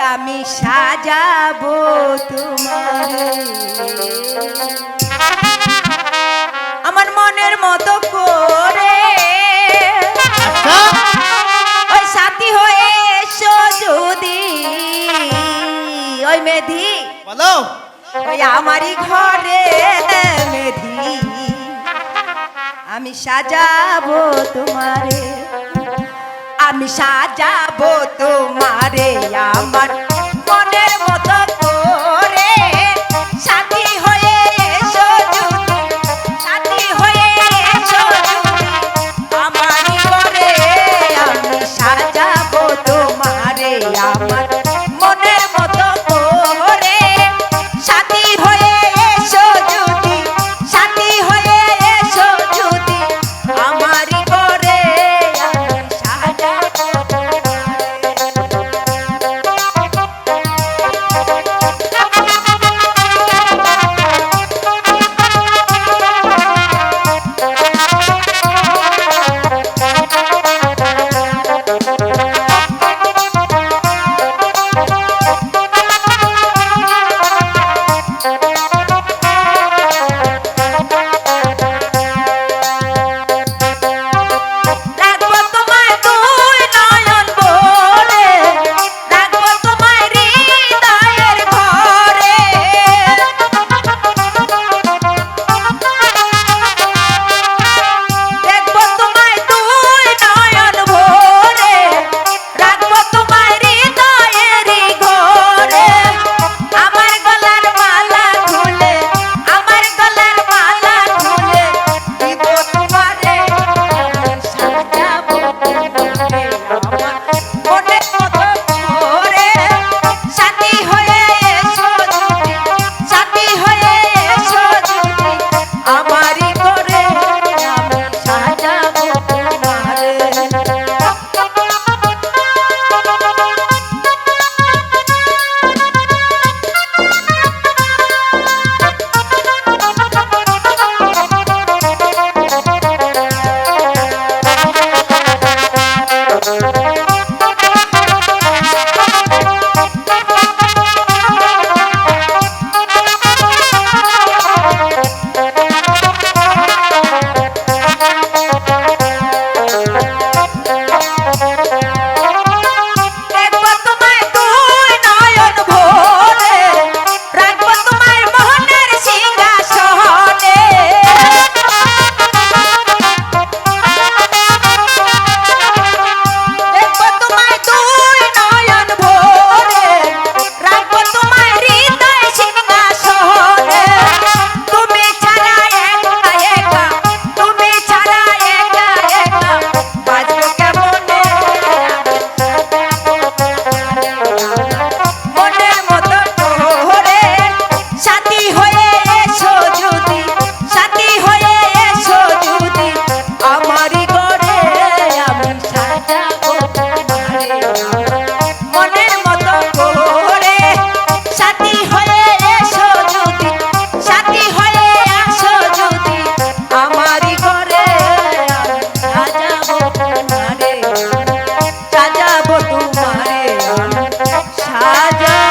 আমি সাজাবো তোমারে আমার মনের মতো করে। ওই সাথী হয়ে এসো যদি। ওই মেধি। বলো। ওই আমারই ঘরে মেধি। আমি সাজাবো তোমারে। আমি সাজাবো আমার সাজা